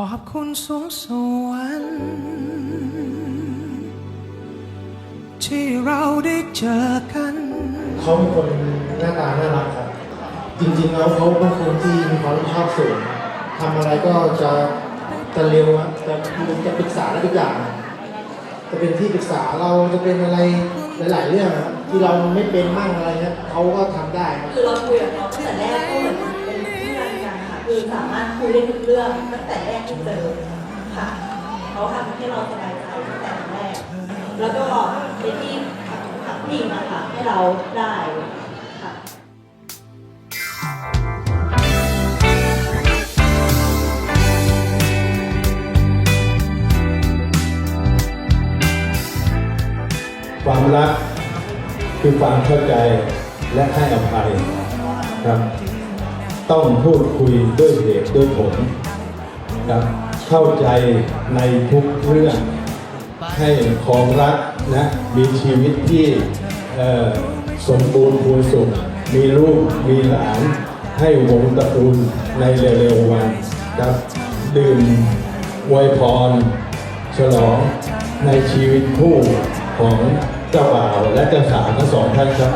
ขอบคุณสวงสวรรค์ที่เราได้เจอกัน เขาเป็นคนหน้าตาน่ารักครับจริงๆแล้วเขาเป็นคนที่มีความรับผิดชอบสูงทำอะไรก็จะจะเร็วอะจะจะปรึกษาได้ทุกอย่างจะเป็นที่ปรึกษาเราจะเป็นอะไรหลาย ๆ เรื่องอะที่เราไม่เป็นมั่งอะไรเงี้ยเขาก็ทำได้ครับคือเราคุยกับเขาตั้งแต่แรกก็เหมือน คือสามารถคุยได้ทุกเรื่องตั้งแต่แรกที่เจอค่ะเขาทำให้เราสบายใจตั้งแต่แรก แล้วก็เป็นที่พักพักพิงอะค่ะให้เราได้ค่ะความรักคือความเข้าใจและให้อภัยครับ ต้องพูดคุยด้วยเหตุด้วยผลครับเข้าใจในทุกเรื่อง ให้ของรักนะมีชีวิตที่สมบูรณ์พูนสุขมีลูกมีหลาน ให้วงตระกูลในเร็วๆวันครับดื่มวยพร ฉลองในชีวิตคู่ของเจ้าบ่าวและเจ้าสาวทั้งสองท่านครับ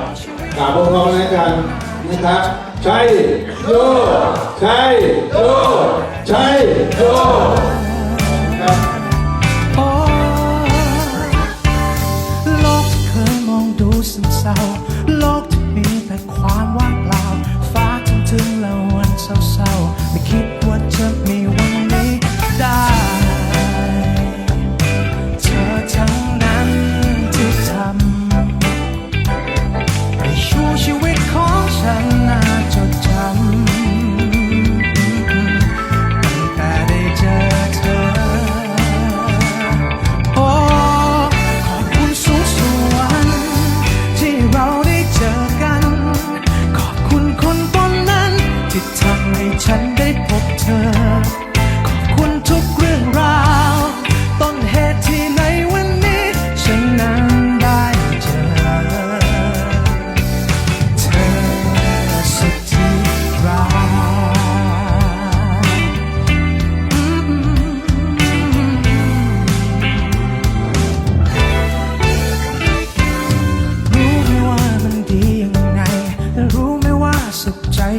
กราบพร้อมๆแล้วกัน นะครับใช่โยใช่โยใช่โย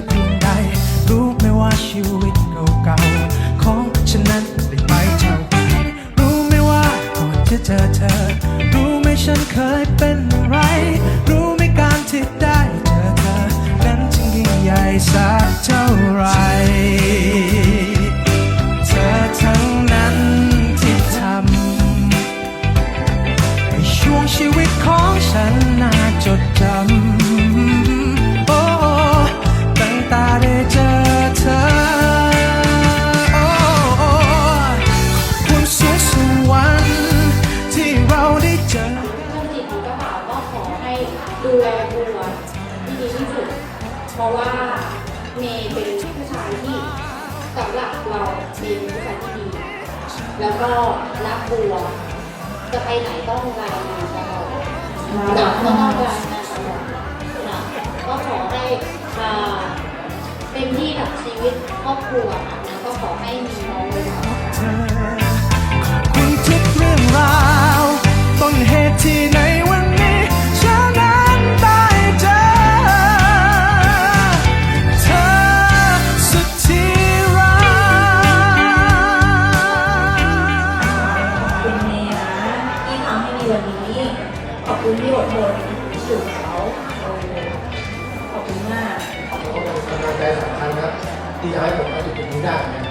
เพียงใด รู้ไหมว่าชีวิตเก่าๆของฉันนั้นได้ไปเท่าไหร่รู้ไหมว่าก่อนจะเจอเธอ รู้ไหมฉันเคยเป็นอะไร รู้ไหมการที่ได้เจอเธอ นั้นจึงยิ่งใหญ่สักเท่าไหรเธอทั้งนั้นที่ทำในช่วงชีวิตของฉันน่าจดจำ ดูแลบัวที่ดีที่สุด เพราะว่าเมย์เป็นผู้ชายที่สำหรับเราเมย์เป็นผู้ชายที่ดี แล้วก็รักบัว จะไปไหนต้องรายงานตลอดจับก็ต้องรายงานตลอดนะก็ขอให้อ่าเป็นที่กับชีวิตครอบครัวค่ะแล้วก็ขอให้มีน้องเลยค่ะ คุณที่อดทนสู่เขาเออขอบคุณมากเขาเป็นกำลังใจสำคัญครับที่ทำให้ผมมาถึงจุดนี้ได้นะ